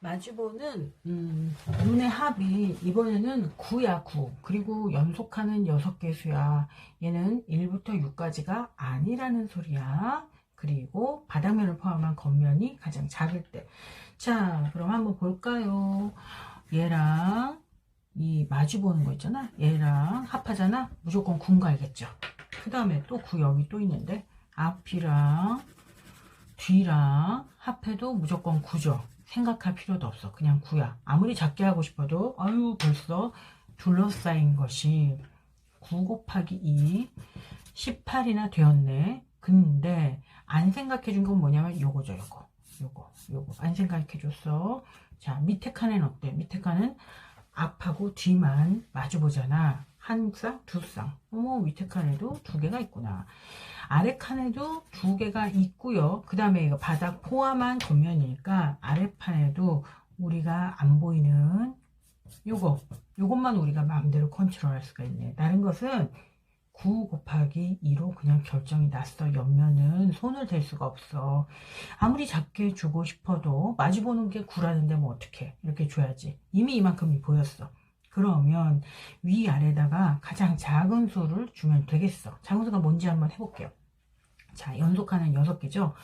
마주보는 음, 눈의 합이 이번에는 9야 9 그리고 연속하는 6개 수야. 얘는 1부터 6까지가 아니라는 소리야. 그리고 바닥면을 포함한 겉면이 가장 작을 때자 그럼 한번 볼까요? 얘랑 이 마주 보는 거 있잖아. 얘랑 합하잖아. 무조건 9인 거 알겠죠? 그 다음에 또 9 여기 또 있는데 앞이랑 뒤랑 합해도 무조건 9죠 생각할 필요도 없어. 그냥 구야. 아무리 작게 하고 싶어도 아유 벌써 둘러싸인 것이 9 곱하기 2 18이나 되었네. 근데 안 생각해 준 건 뭐냐면 요거죠. 요거. 요거. 요거. 안 생각해 줬어. 자 밑에 칸엔 어때? 밑에 칸은 앞하고 뒤만 마주 보잖아. 한 쌍, 두 쌍. 어머 밑에 칸에도 두 개가 있구나. 아래 칸에도 두 개가 있고요. 그 다음에 이거 바닥 포함한 겉면이니까 아래판에도 우리가 안 보이는 요거 요것만 우리가 마음대로 컨트롤 할 수가 있네. 다른 것은 9 곱하기 2로 그냥 결정이 났어. 옆면은 손을 댈 수가 없어. 아무리 작게 주고 싶어도 마주 보는 게 9라는데 뭐 어떻게 이렇게 줘야지. 이미 이만큼이 보였어. 그러면 위아래다가 가장 작은 수를 주면 되겠어. 작은 수가 뭔지 한번 해볼게요. 자, 연속하는 여섯 개죠.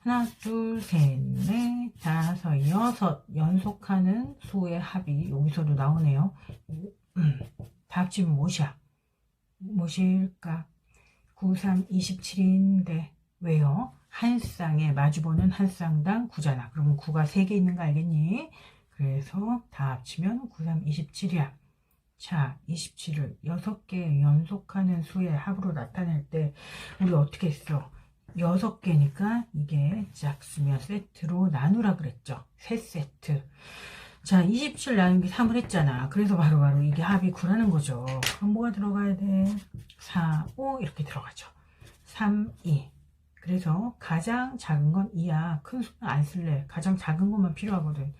하나, 둘, 셋, 넷, 다섯, 여섯. 연속하는 수의 합이 여기서도 나오네요. 음, 다 합치면 무엇이야? 무엇일까? 9, 3, 27인데 왜요? 한 쌍에 마주보는 한 쌍당 9잖아. 그러면 9가 3개 있는 거 알겠니? 그래서 다 합치면 9, 3, 27이야. 자, 27을 6개 연속하는 수의 합으로 나타낼 때 우리 어떻게 했어? 6개니까 이게 짝수면 세트로 나누라 그랬죠. 3세트. 자, 27 나누기 3을 했잖아. 그래서 바로바로 바로 이게 합이 9라는 거죠. 그럼 뭐가 들어가야 돼? 4, 5 이렇게 들어가죠. 3, 2. 그래서 가장 작은 건 2야. 큰 수는 안 쓸래. 가장 작은 것만 필요하거든.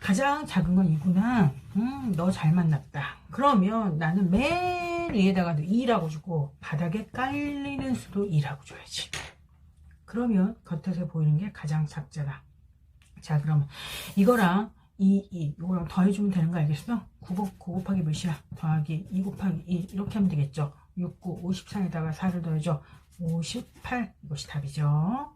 가장 작은 건 이구나. 음, 너 잘 만났다. 그러면 나는 맨 위에다가도 2라고 주고 바닥에 깔리는 수도 2라고 줘야지. 그러면 겉에서 보이는 게 가장 작잖아. 자, 그러면 이거랑 2, 2, 이거랑 더해주면 되는 거 알겠어? 9, 9 곱하기 몇이야? 더하기 2 곱하기 2 이렇게 하면 되겠죠? 6, 9, 53에다가 4를 더해줘. 58 이것이 답이죠.